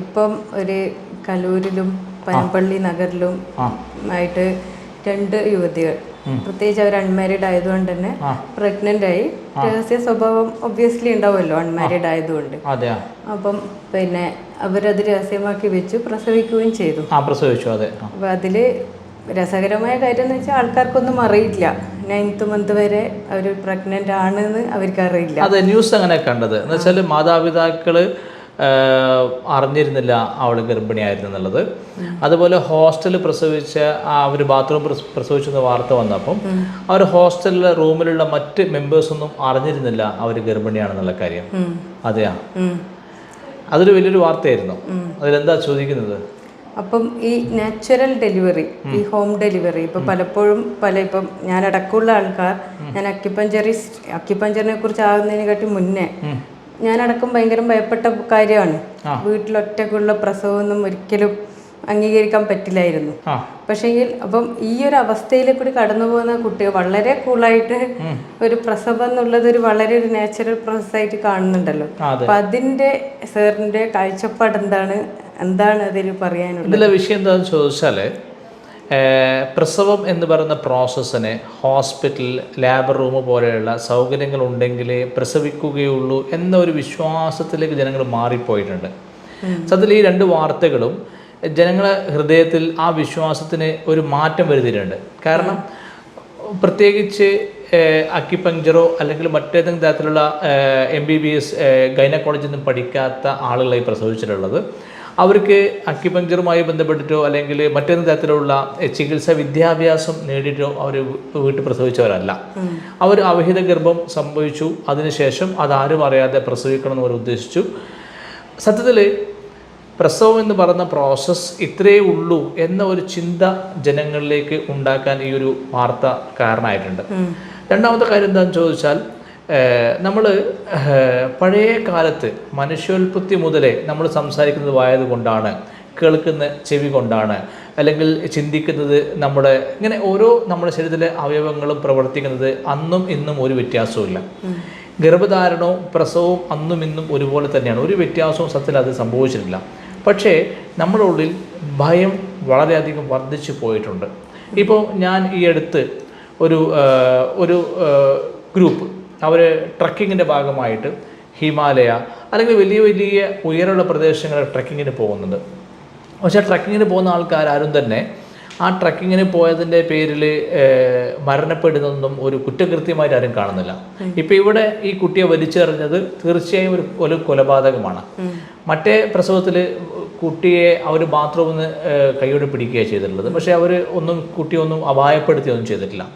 ഇപ്പം ഒരു കലൂരിലും പനമ്പള്ളി നഗറിലും ആയിട്ട് രണ്ട് യുവതികൾ. പ്രത്യേകിച്ച് അവർ അൺമാരീഡ് ആയതുകൊണ്ട് തന്നെ പ്രഗ്നന്റ് ആയി. രഹസ്യ സ്വഭാവം ഒബ്വിയസ്ലി ഉണ്ടാവുമല്ലോ അൺമാരീഡ് ആയതുകൊണ്ട്. അപ്പം പിന്നെ അവരത് രഹസ്യമാക്കി വെച്ചു പ്രസവിക്കുകയും ചെയ്തു. പ്രസവിച്ചു അതെ. അപ്പൊ അതിൽ രസകരമായ കാര്യം എന്ന് വെച്ചാൽ ആൾക്കാർക്കൊന്നും അറിയില്ല. നയൻത്ത് മന്ത് വരെ അവർ പ്രഗ്നന്റ് ആണെന്ന് അവർക്ക് അറിയില്ല അതെ ന്യൂസ് അങ്ങനെ കണ്ടത്. എന്ന് വെച്ചാൽ മാതാപിതാക്കൾ അറിഞ്ഞിരുന്നില്ല അവൾ ഗർഭിണിയായിരുന്നു എന്നുള്ളത്. അതുപോലെ ഹോസ്റ്റലിൽ പ്രസവിച്ച അവർ ബാത്റൂം പ്രസവിച്ചെന്ന് വാർത്ത വന്നപ്പം അവർ ഹോസ്റ്റലിലെ റൂമിലുള്ള മറ്റ് മെമ്പേഴ്സൊന്നും അറിഞ്ഞിരുന്നില്ല അവർ ഗർഭിണിയാണെന്നുള്ള കാര്യം. അതെയാ. അതൊരു വലിയൊരു വാർത്തയായിരുന്നു. അതിലെന്താ ചോദിക്കുന്നത്? അപ്പം ഈ നാച്ചുറൽ ഡെലിവറി ഈ ഹോം ഡെലിവറി ഇപ്പം പലപ്പോഴും പല ഇപ്പം ഞാൻ അടക്കമുള്ള ആൾക്കാർ ഞാൻ അക്യുപഞ്ചറിസ്റ്റ് അക്യുപഞ്ചറിനെ കുറിച്ച് ആകുന്നതിനെക്കാട്ടി മുന്നേ ഞാനടക്കം ഭയങ്കര ഭയപ്പെട്ട കാര്യമാണ്. വീട്ടിലൊറ്റക്കുള്ള പ്രസവമൊന്നും ഒരിക്കലും അംഗീകരിക്കാൻ പറ്റില്ലായിരുന്നു. പക്ഷേങ്കിൽ അപ്പം ഈ ഒരു അവസ്ഥയിൽ കൂടി കടന്നു പോകുന്ന കുട്ടികൾ വളരെ കൂളായിട്ട് ഒരു പ്രസവം എന്നുള്ളത് ഒരു വളരെ ഒരു നാച്ചുറൽ പ്രോസസ് ആയിട്ട് കാണുന്നുണ്ടല്ലോ. അപ്പൊ അതിന്റെ സാറിന്റെ കാഴ്ചപ്പാട് എന്താണ്? എന്താണ് അതിൽ പറയാനുള്ളത്? വിഷയം എന്താണെന്ന് ചോദിച്ചാൽ പ്രസവം എന്ന് പറയുന്ന പ്രോസസ്സിന് ഹോസ്പിറ്റൽ ലാബ് റൂം പോലെയുള്ള സൗകര്യങ്ങൾ ഉണ്ടെങ്കിലേ പ്രസവിക്കുകയുള്ളൂ എന്ന ഒരു വിശ്വാസത്തിലേക്ക് ജനങ്ങൾ മാറിപ്പോയിട്ടുണ്ട്. സത്യത്തിൽ ഈ രണ്ട് വാർത്തകളും ജനങ്ങളെ ഹൃദയത്തിൽ ആ വിശ്വാസത്തിന് ഒരു മാറ്റം വരുത്തിയിട്ടുണ്ട്. കാരണം പ്രത്യേകിച്ച് അക്യുപങ്ചറോ അല്ലെങ്കിൽ മറ്റേതെങ്കിലും തരത്തിലുള്ള എം ബി ബി എസ് ഗൈനക്കോളജിൽ നിന്നും പഠിക്കാത്ത ആളുകളായി പ്രസവിച്ചിട്ടുള്ളത്. അവർക്ക് അക്യുപഞ്ചറുമായി ബന്ധപ്പെട്ടിട്ടോ അല്ലെങ്കിൽ മറ്റൊരു തരത്തിലുള്ള ചികിത്സ വിദ്യാഭ്യാസം നേടിയിട്ടോ അവർ വീട്ടിൽ പ്രസവിച്ചവരല്ല. അവർ അവിഹിത ഗർഭം സംഭവിച്ചു. അതിനുശേഷം അതാരും അറിയാതെ പ്രസവിക്കണം എന്ന് അവർ ഉദ്ദേശിച്ചു. സത്യത്തിൽ പ്രസവം എന്ന് പറയുന്ന പ്രോസസ്സ് ഇത്രയേ ഉള്ളൂ എന്ന ഒരു ചിന്ത ജനങ്ങളിലേക്ക് ഉണ്ടാക്കാൻ ഈ ഒരു വാർത്ത കാരണമായിട്ടുണ്ട്. രണ്ടാമത്തെ കാര്യം എന്താണെന്ന് ചോദിച്ചാൽ നമ്മൾ പഴയ കാലത്ത് മനുഷ്യോൽപത്തി മുതലേ നമ്മൾ സംസാരിക്കുന്നത് വായത് കൊണ്ടാണ് കേൾക്കുന്ന ചെവി കൊണ്ടാണ് അല്ലെങ്കിൽ ചിന്തിക്കുന്നത് നമ്മുടെ ഇങ്ങനെ ഓരോ നമ്മുടെ ശരീരത്തിലെ അവയവങ്ങളും പ്രവർത്തിക്കുന്നത് അന്നും ഇന്നും ഒരു വ്യത്യാസവുമില്ല. ഗർഭധാരണവും പ്രസവവും അന്നും ഇന്നും ഒരുപോലെ തന്നെയാണ്. ഒരു വ്യത്യാസവും സത്യത്തിൽ അത് സംഭവിച്ചിട്ടില്ല. പക്ഷേ നമ്മുടെ ഉള്ളിൽ ഭയം വളരെയധികം വർദ്ധിച്ചു പോയിട്ടുണ്ട്. ഇപ്പോൾ ഞാൻ ഈ അടുത്ത് ഒരു ഒരു ഗ്രൂപ്പ് അവർ ട്രക്കിങ്ങിന്റെ ഭാഗമായിട്ട് ഹിമാലയ അല്ലെങ്കിൽ വലിയ വലിയ ഉയരമുള്ള പ്രദേശങ്ങളിൽ ട്രക്കിങ്ങിന് പോകുന്നുണ്ട് പക്ഷേ ട്രക്കിങ്ങിന് പോകുന്ന ആൾക്കാരും തന്നെ ആ ട്രക്കിങ്ങിന് പോയതിന്റെ പേരിൽ മരണപ്പെടുന്നതൊന്നും ഒരു കുറ്റകൃത്യമായിട്ട് ആരും കാണുന്നില്ല. ഇപ്പം ഇവിടെ ഈ കുട്ടിയെ വലിച്ചെറിഞ്ഞത് തീർച്ചയായും ഒരു ഒരു കൊലപാതകമാണ്. മറ്റേ പ്രസവത്തിൽ കുട്ടിയെ അവർ ബാത്റൂമിൽ നിന്ന് കൈയോടെ പിടിക്കുകയാണ് ചെയ്തിട്ടുള്ളത്. പക്ഷേ അവർ ഒന്നും കുട്ടിയൊന്നും അപായപ്പെടുത്തുകയൊന്നും ചെയ്തിട്ടില്ല.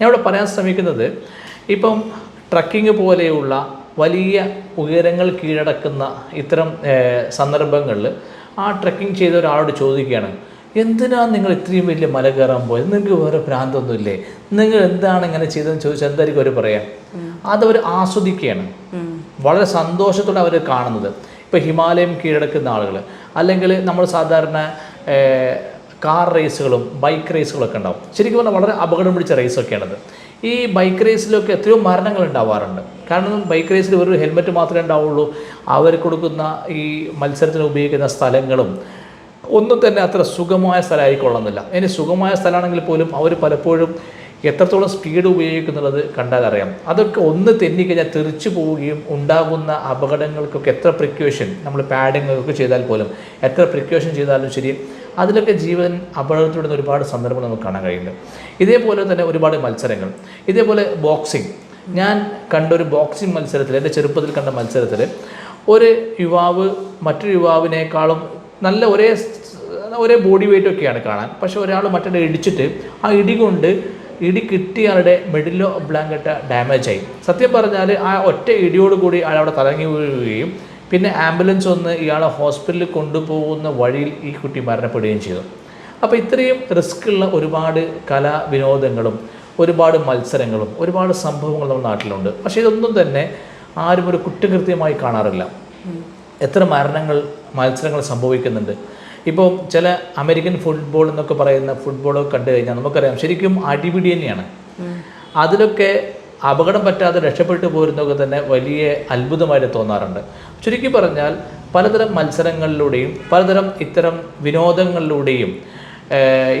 ഞാൻ ഇവിടെ പറയാൻ ശ്രമിക്കുന്നത് ഇപ്പം ട്രക്കിംഗ് പോലെയുള്ള വലിയ ഉയരങ്ങൾ കീഴടക്കുന്ന ഇത്തരം സന്ദർഭങ്ങളിൽ ആ ട്രക്കിംഗ് ചെയ്ത ഒരാളോട് ചോദിക്കുകയാണ് എന്തിനാണ് നിങ്ങൾ ഇത്രയും വലിയ മല കയറാൻ പോയത്? നിങ്ങൾക്ക് വേറെ ഭ്രാന്തൊന്നുമില്ലേ? നിങ്ങൾ എന്താണ് ഇങ്ങനെ ചെയ്തതെന്ന് ചോദിച്ചാൽ എന്തായിരിക്കും അവർ പറയാം? അതവർ ആസ്വദിക്കുകയാണ്. വളരെ സന്തോഷത്തോടെ അവർ കാണുന്നത്. ഇപ്പോൾ ഹിമാലയം കീഴടക്കുന്ന ആളുകൾ അല്ലെങ്കിൽ നമ്മൾ സാധാരണ കാർ റേസുകളും ബൈക്ക് റേസുകളൊക്കെ ഉണ്ടാവും. ശരിക്കും പറഞ്ഞാൽ വളരെ അപകടം പിടിച്ച റേസൊക്കെയാണത്. ഈ ബൈക്ക് റേസിലൊക്കെ എത്രയോ മരണങ്ങൾ ഉണ്ടാവാറുണ്ട്. കാരണം ബൈക്ക് റേസിൽ ഒരു ഹെൽമെറ്റ് മാത്രമേ ഉണ്ടാവുള്ളൂ. അവർ കൊടുക്കുന്ന ഈ മത്സരത്തിന് ഉപയോഗിക്കുന്ന സ്ഥലങ്ങളും ഒന്നും തന്നെ അത്ര സുഖമായ സ്ഥലമായിക്കൊള്ളുന്നില്ല. ഇനി സുഖമായ സ്ഥലമാണെങ്കിൽ പോലും അവർ പലപ്പോഴും എത്രത്തോളം സ്പീഡ് ഉപയോഗിക്കുന്നുള്ളത് കണ്ടാൽ അറിയാം. അതൊക്കെ ഒന്ന് തെന്നിക്കഴിഞ്ഞാൽ തെറിച്ചു പോവുകയും ഉണ്ടാകുന്ന അപകടങ്ങൾക്കൊക്കെ എത്ര പ്രിക്യോഷൻ നമ്മൾ പാഡിങ്ങൊക്കെ ചെയ്താൽ പോലും എത്ര പ്രിക്യോഷൻ ചെയ്താലും ശരി അതിലൊക്കെ ജീവൻ അപകടത്തിലൂടെ ഒരുപാട് സന്ദർഭങ്ങൾ നമുക്ക് കാണാൻ കഴിയുന്നുണ്ട്. ഇതേപോലെ തന്നെ ഒരുപാട് മത്സരങ്ങൾ. ഇതേപോലെ ബോക്സിംഗ്. ഞാൻ കണ്ട ഒരു ബോക്സിംഗ് മത്സരത്തിൽ എന്റെ ചെറുപ്പത്തിൽ കണ്ട മത്സരത്തിൽ ഒരു യുവാവ് മറ്റൊരു യുവാവിനേക്കാളും നല്ല ഒരേ ഒരേ ബോഡി വെയിറ്റ് ഒക്കെയാണ് കാണാൻ. പക്ഷേ ഒരാൾ മറ്റൊരാളെ ഇടിച്ചിട്ട് ആ ഇടി കൊണ്ട് ഇടി കിട്ടിയയാളുടെ മെഡിലോ ബ്ലാങ്കറ്റ ഡാമേജ് ആയി. സത്യം പറഞ്ഞാൽ ആ ഒറ്റ ഇടിയോടുകൂടി അയാൾ അവിടെ തലങ്ങി വീഴുകയും പിന്നെ ആംബുലൻസ് ഒന്ന് ഇയാളെ ഹോസ്പിറ്റലിൽ കൊണ്ടുപോകുന്ന വഴിയിൽ ഈ കുട്ടി മരണപ്പെടുകയും ചെയ്തു. അപ്പോൾ ഇത്രയും റിസ്ക് ഉള്ള ഒരുപാട് കലാവിനോദങ്ങളും ഒരുപാട് മത്സരങ്ങളും ഒരുപാട് സംഭവങ്ങൾ നമ്മുടെ നാട്ടിലുണ്ട്. പക്ഷേ ഇതൊന്നും തന്നെ ആരും ഒരു കുറ്റകൃത്യമായി കാണാറില്ല. എത്ര മരണങ്ങൾ മത്സരങ്ങൾ സംഭവിക്കുന്നുണ്ട്. ഇപ്പോൾ ചില അമേരിക്കൻ ഫുട്ബോൾ എന്നൊക്കെ പറയുന്ന ഫുട്ബോൾ കണ്ടു കഴിഞ്ഞാൽ നമുക്കറിയാം ശരിക്കും അടിപിടി തന്നെയാണ്. അതിലൊക്കെ അപകടം പറ്റാതെ രക്ഷപ്പെട്ടു പോരുന്നൊക്കെ തന്നെ വലിയ അത്ഭുതമായിട്ട് തോന്നാറുണ്ട്. ചുരുക്കി പറഞ്ഞാൽ പലതരം മത്സരങ്ങളിലൂടെയും പലതരം ഇത്തരം വിനോദങ്ങളിലൂടെയും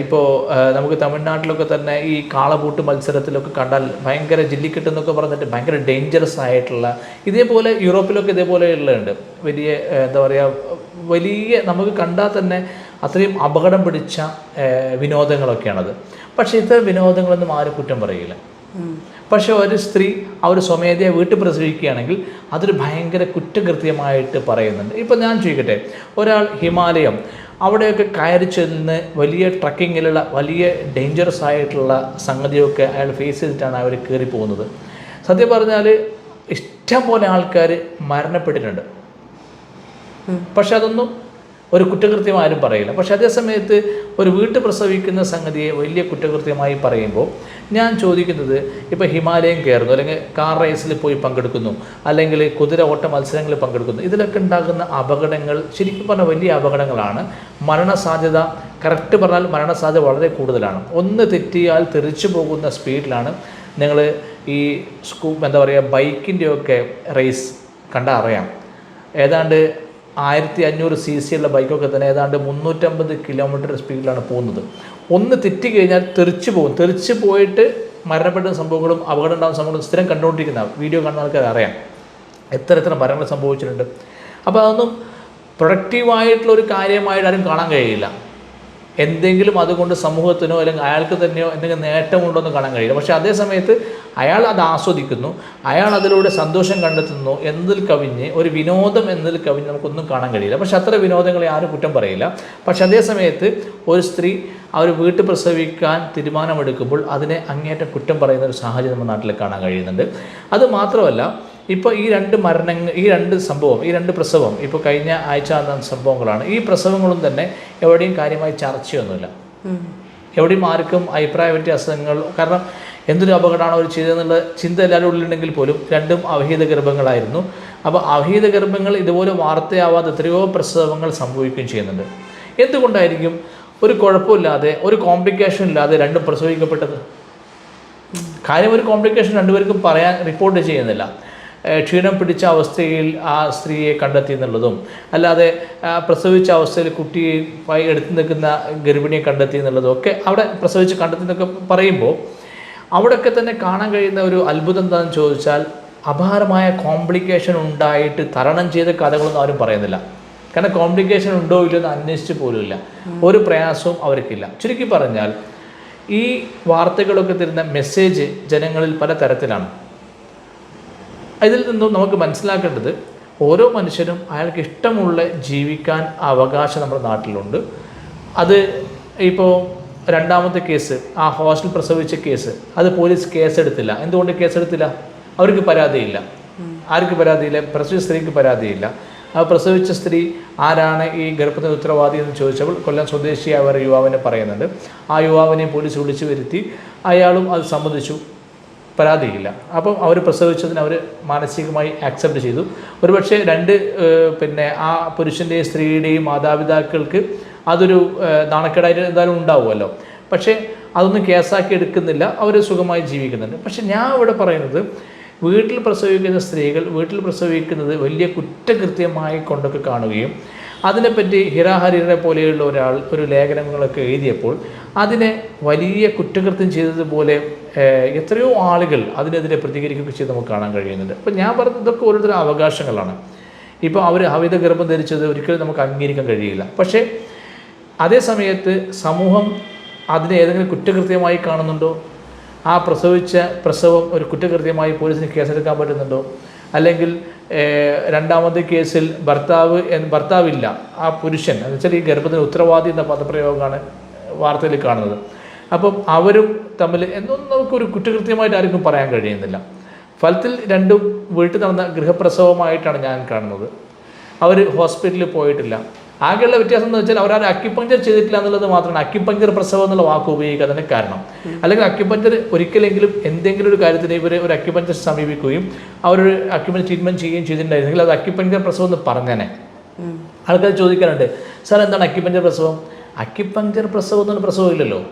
ഇപ്പോൾ നമുക്ക് തമിഴ്നാട്ടിലൊക്കെ തന്നെ ഈ കാളപൂട്ട് മത്സരത്തിലൊക്കെ കണ്ടാൽ ഭയങ്കര ജില്ലിക്കെട്ടെന്നൊക്കെ പറഞ്ഞിട്ട് ഭയങ്കര ഡേഞ്ചറസ് ആയിട്ടുള്ള ഇതേപോലെ യൂറോപ്പിലൊക്കെ ഇതേപോലെയുള്ളതുണ്ട് വലിയ എന്താ പറയുക വലിയ നമുക്ക് കണ്ടാൽ തന്നെ അത്രയും അപകടം പിടിച്ച വിനോദങ്ങളൊക്കെയാണത്. പക്ഷേ ഇത്തരം വിനോദങ്ങളൊന്നും ആരും കുറ്റം പറയില്ല. പക്ഷെ ഒരു സ്ത്രീ അവർ സ്വമേധയെ വീട്ടിൽ പ്രസവിക്കുകയാണെങ്കിൽ അതൊരു ഭയങ്കര കുറ്റകൃത്യമായിട്ട് പറയുന്നുണ്ട്. ഇപ്പം ഞാൻ ചോദിക്കട്ടെ ഒരാൾ ഹിമാലയം അവിടെയൊക്കെ കയറി ചെന്ന് വലിയ ട്രക്കിങ്ങിലുള്ള വലിയ ഡേഞ്ചറസ് ആയിട്ടുള്ള സംഗതിയൊക്കെ അയാൾ ഫേസ് ചെയ്തിട്ടാണ് അവർ കയറി പോകുന്നത്. സത്യം പറഞ്ഞാൽ ഇഷ്ടം പോലെ ആൾക്കാർ മരണപ്പെട്ടിട്ടുണ്ട്. പക്ഷെ അതൊന്നും ഒരു കുറ്റകൃത്യം ആരും പറയില്ല. പക്ഷെ അതേ സമയത്ത് ഒരു വീട്ടിൽ പ്രസവിക്കുന്ന സംഗതിയെ വലിയ കുറ്റകൃത്യമായി പറയുമ്പോൾ ഞാൻ ചോദിക്കുന്നത് ഇപ്പോൾ ഹിമാലയം കയറുന്നു അല്ലെങ്കിൽ കാർ റേസിൽ പോയി പങ്കെടുക്കുന്നു അല്ലെങ്കിൽ കുതിര ഓട്ട മത്സരങ്ങളിൽ പങ്കെടുക്കുന്നു ഇതിലൊക്കെ ഉണ്ടാകുന്ന അപകടങ്ങൾ ശരിക്കും പറഞ്ഞാൽ വലിയ അപകടങ്ങളാണ്. മരണസാധ്യത കറക്റ്റ് പറഞ്ഞാൽ മരണസാധ്യത വളരെ കൂടുതലാണ്. ഒന്ന് തെറ്റിയാൽ തെറിച്ചു പോകുന്ന സ്പീഡിലാണ് നിങ്ങൾ ഈ സ്കൂ എന്താ പറയുക ബൈക്കിന്റെയൊക്കെ റേസ് കണ്ടാൽ അറിയാം. ഏതാണ്ട് ആയിരത്തി അഞ്ഞൂറ് സി സി ഉള്ള ബൈക്കൊക്കെ തന്നെ ഏതാണ്ട് മുന്നൂറ്റമ്പത് കിലോമീറ്റർ സ്പീഡിലാണ് പോകുന്നത്. ഒന്ന് തെറ്റി കഴിഞ്ഞാൽ തെറിച്ച് പോകും. തെറിച്ച് പോയിട്ട് മരണപ്പെട്ട സംഭവങ്ങളും അപകടം ഉണ്ടാകുന്ന സംഭവങ്ങളും സ്ഥിരം കണ്ടുകൊണ്ടിരിക്കുന്ന വീഡിയോ കാണുന്ന ആൾക്കാർ അറിയാം. എത്ര എത്ര മരണങ്ങൾ സംഭവിച്ചിട്ടുണ്ട്. അപ്പോൾ അതൊന്നും പ്രൊഡക്റ്റീവായിട്ടുള്ള ഒരു കാര്യമായിട്ട് ആരും കാണാൻ കഴിയില്ല. എന്തെങ്കിലും അതുകൊണ്ട് സമൂഹത്തിനോ അല്ലെങ്കിൽ അയാൾക്ക് തന്നെയോ എന്തെങ്കിലും നേട്ടമുണ്ടോ എന്ന് കാണാൻ കഴിയില്ല. പക്ഷേ അതേ സമയത്ത് അയാൾ അത് ആസ്വദിക്കുന്നു. അയാൾ അതിലൂടെ സന്തോഷം കണ്ടെത്തുന്നു എന്നതിൽ കവിഞ്ഞ് ഒരു വിനോദം എന്നതിൽ കവിഞ്ഞ് നമുക്കൊന്നും കാണാൻ കഴിയില്ല. പക്ഷെ അത്ര വിനോദങ്ങളെ ആരും കുറ്റം പറയില്ല. പക്ഷേ അതേ സമയത്ത് ഒരു സ്ത്രീ അവർ വീട്ടിൽ പ്രസവിക്കാൻ തീരുമാനമെടുക്കുമ്പോൾ അതിനെ അങ്ങേയറ്റം കുറ്റം പറയുന്ന ഒരു സാഹചര്യം നമ്മുടെ നാട്ടിൽ കാണാൻ കഴിയുന്നുണ്ട്. അത് മാത്രമല്ല ഇപ്പോൾ ഈ രണ്ട് മരണങ്ങൾ ഈ രണ്ട് സംഭവം ഈ രണ്ട് പ്രസവം ഇപ്പോൾ കഴിഞ്ഞ ആഴ്ച സംഭവങ്ങളാണ്. ഈ പ്രസവങ്ങളും തന്നെ എവിടെയും കാര്യമായി ചർച്ചയൊന്നുമില്ല. എവിടെയും ആർക്കും അഭിപ്രായ വ്യത്യാസങ്ങൾ കാരണം എന്തൊരു അപകടമാണ് അവർ ചെയ്തതെന്നുള്ള ചിന്ത എല്ലാവരും ഉള്ളിലുണ്ടെങ്കിൽ പോലും രണ്ടും അവഹിത ഗർഭങ്ങളായിരുന്നു. അപ്പോൾ അവഹിത ഗർഭങ്ങൾ ഇതുപോലെ വാർത്തയാവാതെ എത്രയോ പ്രസവങ്ങൾ സംഭവിക്കുകയും ചെയ്യുന്നുണ്ട്. എന്തുകൊണ്ടായിരിക്കും ഒരു കുഴപ്പമില്ലാതെ ഒരു കോംപ്ലിക്കേഷൻ ഇല്ലാതെ രണ്ടും പ്രസവിക്കപ്പെട്ടത്? കാര്യം ഒരു കോംപ്ലിക്കേഷൻ രണ്ടുപേർക്കും പറയാൻ റിപ്പോർട്ട് ചെയ്യുന്നില്ല. ക്ഷീണം പിടിച്ച അവസ്ഥയിൽ ആ സ്ത്രീയെ കണ്ടെത്തി എന്നുള്ളതും അല്ലാതെ പ്രസവിച്ച അവസ്ഥയിൽ കുട്ടിയെ പൈ- എടുത്തു നിൽക്കുന്ന ഗർഭിണിയെ കണ്ടെത്തി എന്നുള്ളതും ഒക്കെ അവിടെ പ്രസവിച്ച് കണ്ടെത്തി എന്നൊക്കെ പറയുമ്പോൾ അവിടെയൊക്കെ തന്നെ കാണാൻ കഴിയുന്ന ഒരു അത്ഭുതം എന്താണെന്ന് ചോദിച്ചാൽ അപാരമായ കോംപ്ലിക്കേഷൻ ഉണ്ടായിട്ട് തരണം ചെയ്ത കഥകളൊന്നും ആരും പറയുന്നില്ല. കാരണം കോംപ്ലിക്കേഷൻ ഉണ്ടോ ഇല്ലയോ എന്ന് അന്വേഷിച്ച് പോലുമില്ല ഒരു പ്രയാസവും അവർക്കില്ല. ചുരുക്കി പറഞ്ഞാൽ ഈ വാർത്തകളൊക്കെ തരുന്ന മെസ്സേജ് ജനങ്ങളിൽ പല തരത്തിലാണ് ഇതിൽ നിന്നും നമുക്ക് മനസ്സിലാക്കേണ്ടത് ഓരോ മനുഷ്യനും അയാൾക്ക് ഇഷ്ടമുള്ള ജീവിക്കാൻ അവകാശം നമ്മുടെ നാട്ടിലുണ്ട്. അത് ഇപ്പോൾ രണ്ടാമത്തെ കേസ് ആ ഹോസ്റ്റൽ പ്രസവിച്ച കേസ് അത് പോലീസ് കേസെടുത്തില്ല. എന്തുകൊണ്ട് കേസെടുത്തില്ല? അവർക്ക് പരാതിയില്ല. ആർക്ക് പരാതിയില്ല? പ്രസവിച്ച സ്ത്രീക്ക് പരാതിയില്ല. ആ പ്രസവിച്ച സ്ത്രീ ആരാണ് ഈ ഗർഭത്തിന് ഉത്തരവാദി എന്ന് ചോദിച്ചപ്പോൾ കൊല്ലം സ്വദേശിയായ ഒരു യുവാവിനെ പറയുന്നുണ്ട്. ആ യുവാവിനെ പോലീസ് വിളിച്ചു വരുത്തി. അയാളും അത് സമ്മതിച്ചു. പരാതിയില്ല. അപ്പം അവർ പ്രസവിച്ചതിന് അവർ മാനസികമായി ആക്സെപ്റ്റ് ചെയ്തു. ഒരുപക്ഷെ രണ്ട് പിന്നെ ആ പുരുഷന്റെയും സ്ത്രീയുടെയും മാതാപിതാക്കൾക്ക് അതൊരു നാണക്കേടായിട്ട് എന്തായാലും ഉണ്ടാവുമല്ലോ. പക്ഷേ അതൊന്നും കേസാക്കി എടുക്കുന്നില്ല. അവർ സുഖമായി ജീവിക്കുന്നുണ്ട്. പക്ഷെ ഞാൻ ഇവിടെ പറയുന്നത് വീട്ടിൽ പ്രസവിക്കുന്ന സ്ത്രീകൾ വീട്ടിൽ പ്രസവിക്കുന്നത് വലിയ കുറ്റകൃത്യമായി കൊണ്ടൊക്കെ കാണുകയും അതിനെപ്പറ്റി ഹിരാഹരിനെ പോലെയുള്ള ഒരാൾ ഒരു ലേഖനങ്ങളൊക്കെ എഴുതിയപ്പോൾ അതിനെ വലിയ കുറ്റകൃത്യം ചെയ്തതുപോലെ എത്രയോ ആളുകൾ അതിനെതിരെ പ്രതികരിക്കുകയൊക്കെ ചെയ്ത് നമുക്ക് കാണാൻ കഴിയുന്നുണ്ട്. അപ്പോൾ ഞാൻ പറഞ്ഞത് ഇതൊക്കെ ഓരോരുത്തരും അവകാശങ്ങളാണ്. ഇപ്പോൾ അവർ ഹവിത ഗർഭം ധരിച്ചത് ഒരിക്കലും നമുക്ക് അംഗീകരിക്കാൻ കഴിയില്ല. പക്ഷേ അതേ സമയത്ത് സമൂഹം അതിനെ ഏതെങ്കിലും കുറ്റകൃത്യമായി കാണുന്നുണ്ടോ? ആ പ്രസവിച്ച പ്രസവം ഒരു കുറ്റകൃത്യമായി പോലീസിന് കേസെടുക്കാൻ പറ്റുന്നുണ്ടോ? അല്ലെങ്കിൽ രണ്ടാമത്തെ കേസിൽ ഭർത്താവ് ഭർത്താവില്ല ആ പുരുഷൻ. എന്ന് വെച്ചാൽ ഈ ഗർഭത്തിന് ഉത്തരവാദി എന്ന പദപ്രയോഗമാണ് വാർത്തയിൽ കാണുന്നത്. അപ്പം അവരും തമ്മിൽ എന്നൊന്നും നമുക്കൊരു കുറ്റകൃത്യമായിട്ട് ആർക്കും പറയാൻ കഴിയുന്നില്ല. ഫലത്തിൽ രണ്ടും വീട്ടിൽ നടന്ന ഗൃഹപ്രസവമായിട്ടാണ് ഞാൻ കാണുന്നത്. അവർ ഹോസ്പിറ്റലിൽ പോയിട്ടില്ല. ആകെയുള്ള വ്യത്യാസം എന്ന് വെച്ചാൽ അവരാരും അക്യുപഞ്ചർ ചെയ്തിട്ടില്ല എന്നുള്ളത് മാത്രമാണ്. അക്യുപഞ്ചർ പ്രസവം എന്നുള്ള വാക്ക് ഉപയോഗിക്കാതിന് കാരണം. അല്ലെങ്കിൽ അക്യുപഞ്ചർ ഒരിക്കലെങ്കിലും എന്തെങ്കിലും ഒരു കാര്യത്തിന് ഇവർ ഒരു അക്യുപഞ്ചർ സമീപിക്കുകയും അവരൊരു അക്യുപഞ്ചർ ട്രീറ്റ്മെന്റ് ചെയ്യുകയും ചെയ്തിട്ടുണ്ടായിരുന്നെങ്കിൽ അത് അക്യുപഞ്ചർ പ്രസവം എന്ന് പറഞ്ഞേനെ. ആൾക്കാർ ചോദിക്കാനുണ്ട് സാർ എന്താണ് അക്യുപഞ്ചർ പ്രസവം? അക്യുപഞ്ചർ പ്രസവം എന്നൊരു പ്രസവം ഇല്ലല്ലോ.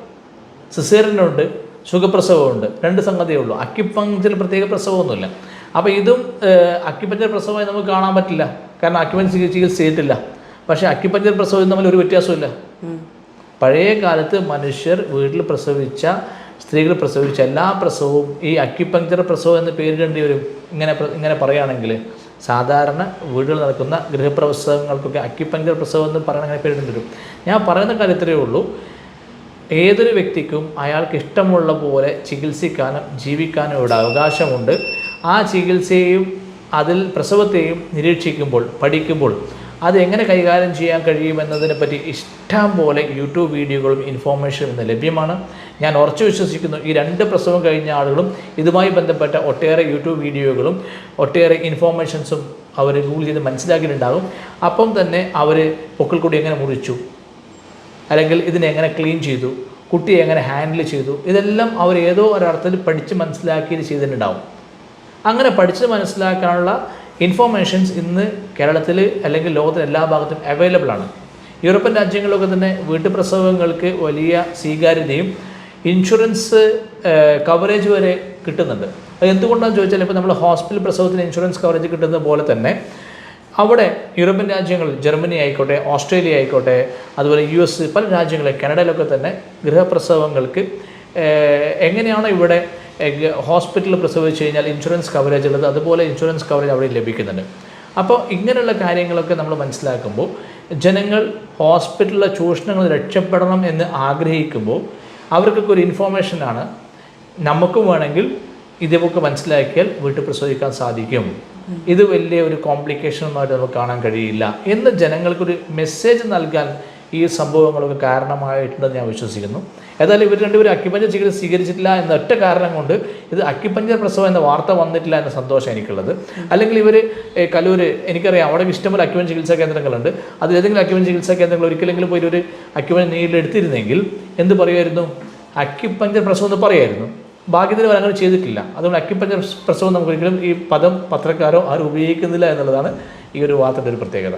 സിസേറിനുണ്ട് സുഖപ്രസവമുണ്ട്. രണ്ട് സംഗതിയേ ഉള്ളൂ. അക്യുപഞ്ചർ പ്രത്യേക പ്രസവമൊന്നുമില്ല. അപ്പോൾ ഇതും അക്യുപഞ്ചർ പ്രസവമായി നമുക്ക് കാണാൻ പറ്റില്ല. കാരണം അക്യുപഞ്ചർ ചികിത്സ ചെയ്തിട്ടില്ല. പക്ഷേ അക്യുപഞ്ചർ പ്രസവം തമ്മിൽ ഒരു വ്യത്യാസമില്ല പഴയ കാലത്ത് മനുഷ്യർ വീട്ടിൽ പ്രസവിച്ച സ്ത്രീകൾ പ്രസവിച്ച എല്ലാ പ്രസവവും ഈ അക്യുപഞ്ചർ പ്രസവം എന്ന് പേരിടേണ്ടി വരും. ഇങ്ങനെ ഇങ്ങനെ പറയുകയാണെങ്കിൽ സാധാരണ വീടുകളിൽ നടക്കുന്ന ഗൃഹപ്രസവങ്ങൾക്കൊക്കെ അക്യുപഞ്ചർ പ്രസവം എന്ന് പറയണ അങ്ങനെ പേരിടേണ്ടി വരും. ഞാൻ പറയുന്ന കാര്യം ഇത്രയേ ഉള്ളൂ. ഏതൊരു വ്യക്തിക്കും അയാൾക്ക് ഇഷ്ടമുള്ള പോലെ ചികിത്സിക്കാനും ജീവിക്കാനും ഇവിടെ അവകാശമുണ്ട്. ആ ചികിത്സയെയും അതിൽ പ്രസവത്തെയും നിരീക്ഷിക്കുമ്പോൾ പഠിക്കുമ്പോൾ അത് എങ്ങനെ കൈകാര്യം ചെയ്യാൻ കഴിയുമെന്നതിനെ പറ്റി ഇഷ്ടം പോലെ യൂട്യൂബ് വീഡിയോകളും ഇൻഫോർമേഷനും ഇന്ന് ലഭ്യമാണ്. ഞാൻ ഉറച്ചു വിശ്വസിക്കുന്നു ഈ രണ്ട് പ്രസവം കഴിഞ്ഞ ആളുകളും ഇതുമായി ബന്ധപ്പെട്ട ഒട്ടേറെ യൂട്യൂബ് വീഡിയോകളും ഒട്ടേറെ ഇൻഫോർമേഷൻസും അവർ ഗൂഗിൾ ചെയ്ത് മനസ്സിലാക്കിയിട്ടുണ്ടാകും. അപ്പം തന്നെ അവർ പൊക്കിൾക്കൊടി എങ്ങനെ മുറിച്ചു അല്ലെങ്കിൽ ഇതിനെ എങ്ങനെ ക്ലീൻ ചെയ്തു കുട്ടിയെ എങ്ങനെ ഹാൻഡിൽ ചെയ്തു ഇതെല്ലാം അവർ ഏതോ ഒരർത്ഥത്തിൽ പഠിച്ച് മനസ്സിലാക്കിയിട്ട് ചെയ്തിട്ടുണ്ടാവും അങ്ങനെ പഠിച്ച് മനസ്സിലാക്കാനുള്ള ഇൻഫോർമേഷൻസ് ഇന്ന് കേരളത്തിൽ അല്ലെങ്കിൽ ലോകത്തിലെ എല്ലാ ഭാഗത്തും അവൈലബിൾ ആണ്. യൂറോപ്യൻ രാജ്യങ്ങളിലൊക്കെ തന്നെ വീട്ടുപ്രസവങ്ങൾക്ക് വലിയ സ്വീകാര്യതയും ഇൻഷുറൻസ് കവറേജ് വരെ കിട്ടുന്നുണ്ട്. അത് എന്തുകൊണ്ടാണെന്ന് ചോദിച്ചാൽ ഇപ്പോൾ നമ്മൾ ഹോസ്പിറ്റൽ പ്രസവത്തിന് ഇൻഷുറൻസ് കവറേജ് കിട്ടുന്നത് പോലെ തന്നെ അവിടെ യൂറോപ്യൻ രാജ്യങ്ങളിൽ ജർമ്മനി ആയിക്കോട്ടെ ഓസ്ട്രേലിയ ആയിക്കോട്ടെ അതുപോലെ യു എസ് പല രാജ്യങ്ങളിൽ കാനഡയിലൊക്കെ തന്നെ ഗൃഹപ്രസവങ്ങൾക്ക് എങ്ങനെയാണോ ഇവിടെ ഹോസ്പിറ്റലിൽ പ്രസവിച്ച് കഴിഞ്ഞാൽ ഇൻഷുറൻസ് കവറേജ് ഉള്ളത് അതുപോലെ ഇൻഷുറൻസ് കവറേജ് അവിടെ ലഭിക്കുന്നുണ്ട്. അപ്പോൾ ഇങ്ങനെയുള്ള കാര്യങ്ങളൊക്കെ നമ്മൾ മനസ്സിലാക്കുമ്പോൾ ജനങ്ങൾ ഹോസ്പിറ്റലിലെ ചൂഷണങ്ങൾ രക്ഷപ്പെടണം എന്ന് ആഗ്രഹിക്കുമ്പോൾ അവർക്കൊക്കെ ഒരു ഇൻഫോർമേഷനാണ് നമുക്കും വേണമെങ്കിൽ ഇതൊക്കെ മനസ്സിലാക്കിയാൽ വീട്ടിൽ പ്രസവിക്കാൻ സാധിക്കും. ഇത് വലിയ ഒരു കോംപ്ലിക്കേഷനൊന്നുമായിട്ട് നമുക്ക് കാണാൻ കഴിയില്ല. എന്ന് ജനങ്ങൾക്കൊരു മെസ്സേജ് നൽകാൻ ഈ സംഭവങ്ങളൊക്കെ കാരണമായിട്ടുണ്ടെന്ന് ഞാൻ വിശ്വസിക്കുന്നു. ഏതായാലും ഇവർ രണ്ടുപേരും അക്യുപഞ്ചർ ചികിത്സ സ്വീകരിച്ചിട്ടില്ല എന്ന ഒറ്റ കാരണം കൊണ്ട് ഇത് അക്യുപഞ്ചർ പ്രസവം എന്ന വാർത്ത വന്നിട്ടില്ല എന്ന സന്തോഷം എനിക്കുള്ളത്. അല്ലെങ്കിൽ ഇവർ കലൂര് എനിക്കറിയാം അവിടെ ഇഷ്ടംപോലെ അക്യുപഞ്ചർ ചികിത്സാ കേന്ദ്രങ്ങളുണ്ട്. അത് ഏതെങ്കിലും അക്യുപഞ്ചർ ചികിത്സാ കേന്ദ്രങ്ങൾ ഒരിക്കലെങ്കിലും പോയി ഒരു അക്യുപഞ്ചർ നീരിലെടുത്തിരുന്നെങ്കിൽ എന്ത് പറയുമായിരുന്നു? അക്യുപഞ്ചർ പ്രസവം എന്ന് പറയായിരുന്നു. ഭാഗ്യത്തിന് അവർ അങ്ങനെ ചെയ്തിട്ടില്ല. അതുകൊണ്ട് അക്യുപഞ്ചർ പ്രസവം നമുക്കൊരിക്കലും ഈ പദം പത്രക്കാരോ ആരും ഉപയോഗിക്കുന്നില്ല എന്നുള്ളതാണ് ഈ ഒരു വാർത്തയുടെ ഒരു പ്രത്യേകത.